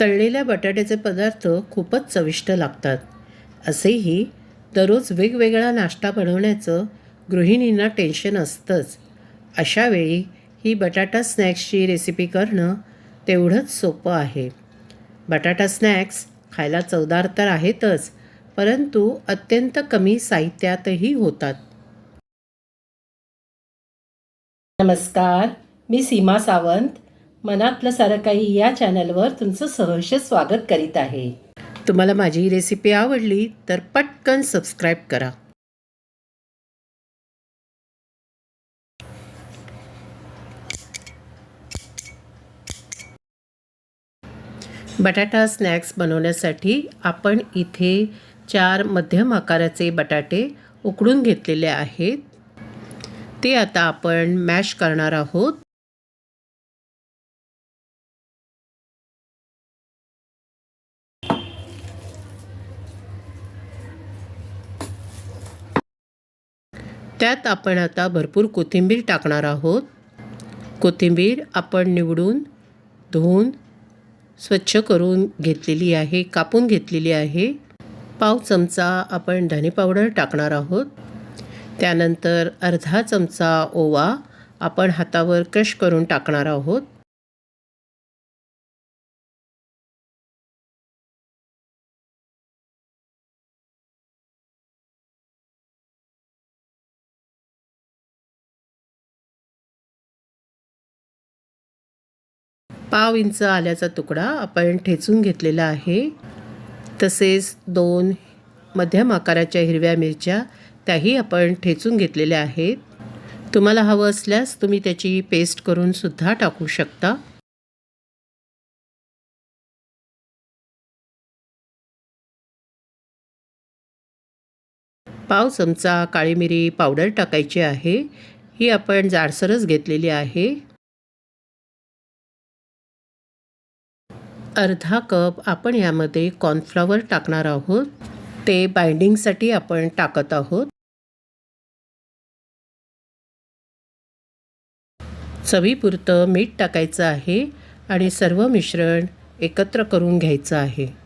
तळलेल्या बटाट्याचे पदार्थ खूपच चविष्ट लागतात. असेही दररोज वेगवेगळा नाश्ता बनवण्याचं गृहिणींना टेन्शन असतंच. अशावेळी ही बटाटा स्नॅक्सची रेसिपी करणं तेवढंच सोपं आहे. बटाटा स्नॅक्स खायला चवदार तर आहेतच परंतु अत्यंत कमी साहित्यातही होतात. नमस्कार मी सीमा सावंत. मनातलं सारं काही या चॅनलवर तुमचं सहर्ष स्वागत करीत आहे. तुम्हाला माझी ही रेसिपी आवडली तर पटकन सबस्क्राईब करा. बटाटा स्नॅक्स बनवण्यासाठी आपण इथे चार मध्यम आकाराचे बटाटे उकडून घेतलेले आहेत. ते आता आपण मॅश करणार आहोत. त्यात आपण आता भरपूर कोथिंबीर टाकणार आहोत. कोथिंबीर आपण निवडून धुवून स्वच्छ करून घेतलेली आहे कापून घेतलेली आहे. पाव चमचा आपण धने पावडर टाकणार आहोत. त्यानंतर अर्धा चमचा ओवा आपण हातावर क्रश करून टाकणार आहोत. पाव इंच आल्याचा तुकडा आपण ठेचून घेतलेला आहे. तसेच दोन मध्यम आकाराच्या हिरव्या मिरच्या त्याही आपण ठेचून घेतलेल्या आहेत. तुम्हाला हवं असल्यास तुम्ही त्याची पेस्ट करूनसुद्धा टाकू शकता. पाव चमचा काळी मिरी पावडर टाकायची आहे. ही आपण जाडसरच घेतलेली आहे. अर्धा कप आपण यामध्ये कॉर्नफ्लॉवर टाकणार आहोत. ते बाइंडिंगसाठी आपण टाकत आहोत. चवीपुरतं मीठ टाकायचं आहे आणि सर्व मिश्रण एकत्र करून घ्यायचं आहे.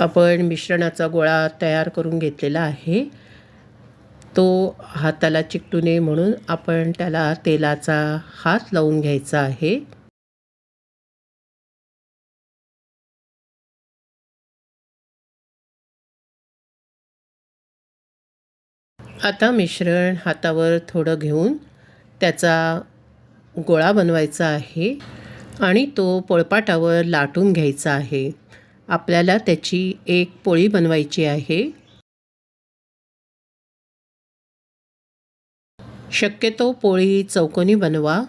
आपण मिश्रणाचा गोळा तयार करून घेतलेला आहे. तो हाताला चिकटू नये म्हणून आपण त्याला तेलाचा हात लावून घ्यायचा आहे. आता मिश्रण हातावर थोडं घेऊन त्याचा गोळा बनवायचा आहे आणि तो पोळपाटावर लाटून घ्यायचा आहे. आपल्याला त्याची एक पोळी बनवायची आहे. शक्यतो पोळी चौकोनी बनवा.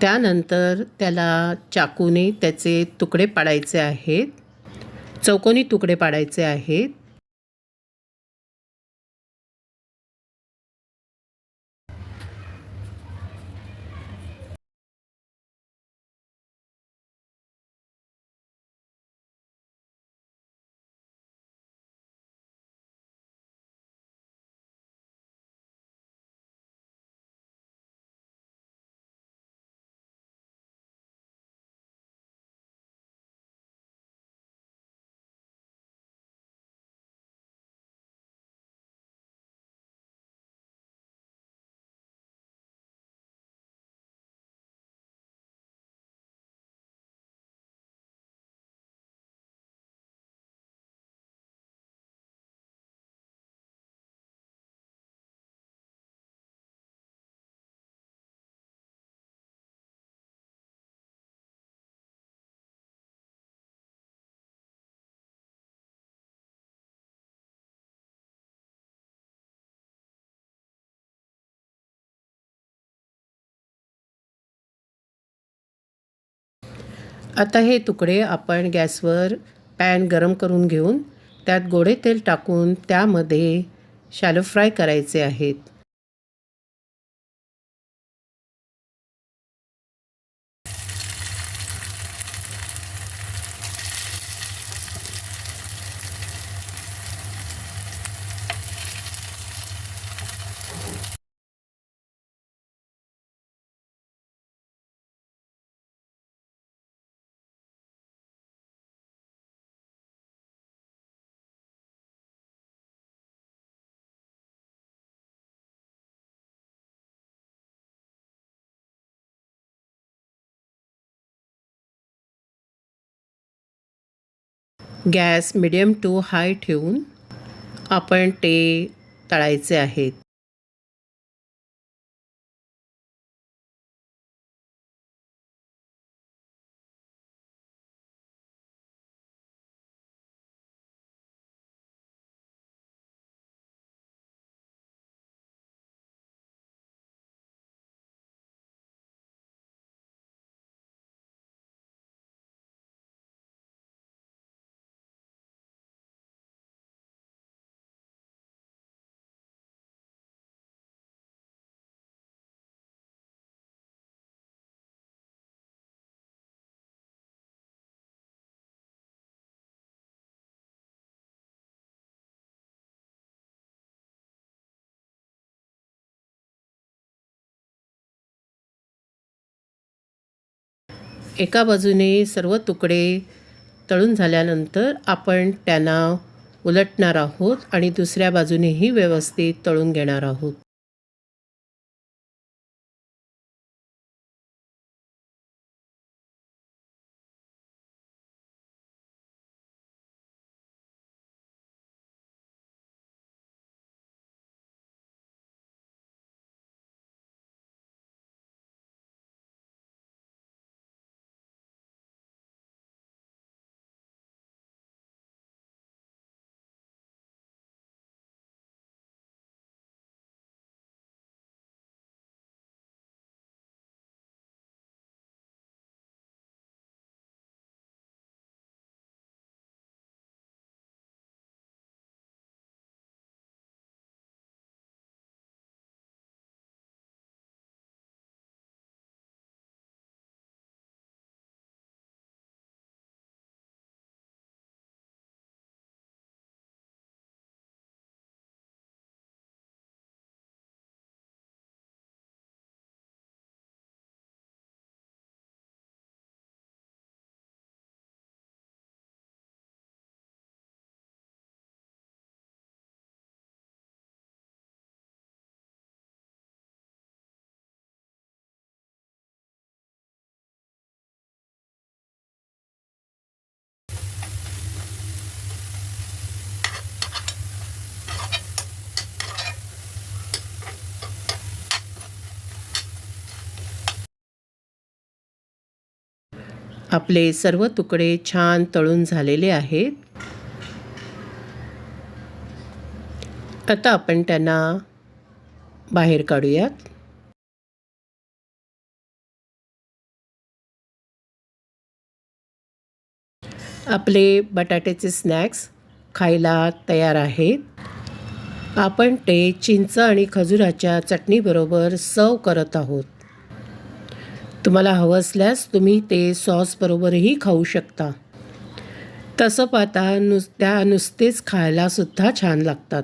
त्यानंतर त्याला चाकूने त्याचे तुकडे पाडायचे आहेत. चौकोनी तुकडे पाडायचे आहेत. आता हे तुकडे आपण गॅसवर पॅन गरम करून घेऊन त्यात गोडे तेल टाकून त्यामध्ये शॅलो फ्राय करायचे आहेत. गॅस मिडियम टू हाय ठेवून आपण ते तळायचे आहेत. एका बाजूने सर्व तुकडे तळून झाल्यानंतर आपण त्यांना उलटणार आहोत आणि दुसऱ्या बाजूनेही व्यवस्थित तळून घेणार आहोत. आपले सर्व तुकडे छान तळून झालेले आहेत. आता आपण त्यांना बाहेर काढूयात. आपले बटाट्याचे स्नॅक्स खायला तयार आहेत. आपण ते चिंच आणि खजुराच्या चटणीबरोबर सर्व करत आहोत. तुम्हाला हवं असल्यास तुम्ही ते सॉसबरोबरही खाऊ शकता. तसं पाहता नुस त्या नुसतेच खायलासुद्धा छान लागतात.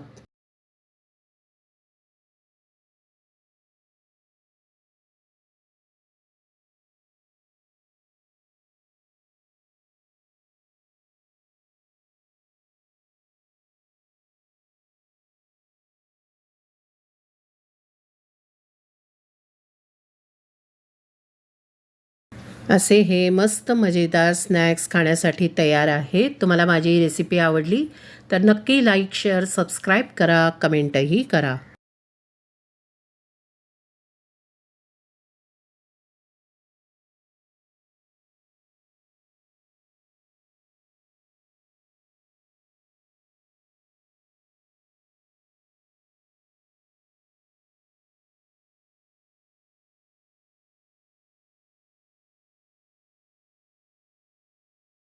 असे हे मस्त मजेदार स्नॅक्स खाण्यासाठी तयार आहेत. तुम्हाला माझी रेसिपी आवडली तर नक्की लाईक शेअर सबस्क्राईब करा कमेंटही करा.